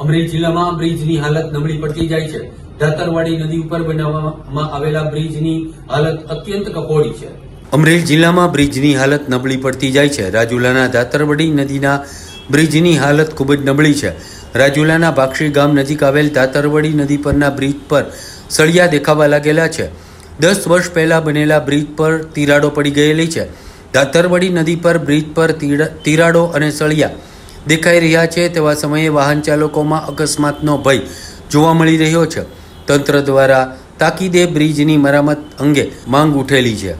અમરેલી જિલ્લામાં બ્રિજની હાલત નબળી પડતી જાય છે. દાતરવાડી નદી ઉપર બનાવવામાં આવેલા બ્રિજની હાલત અત્યંત કફોડી છે. અમરેલી જિલ્લામાં બ્રિજની હાલત નબળી પડતી જાય છે. રાજુલાના ધાતરવાડી નદીના બ્રિજની હાલત ખૂબ જ નબળી છે. રાજુલાના ભાક્ષી ગામ નજીક આવેલ ધાતરવાડી નદી પરના બ્રિજ પર સળિયા દેખાવા લાગેલા છે. દસ વર્ષ પહેલાં બનેલા બ્રિજ પર તિરાડો પડી ગયેલી છે. દાતરવાડી નદી પર બ્રિજ પર તિરાડો અને સળિયા દેખાઈ રહ્યા છે તેવા સમયે વાહન ચાલકોમાં અકસ્માતનો ભય જોવા મળી રહ્યો છે. તંત્ર દ્વારા તાકીદે બ્રિજની મરામત અંગે માંગ ઉઠેલી છે.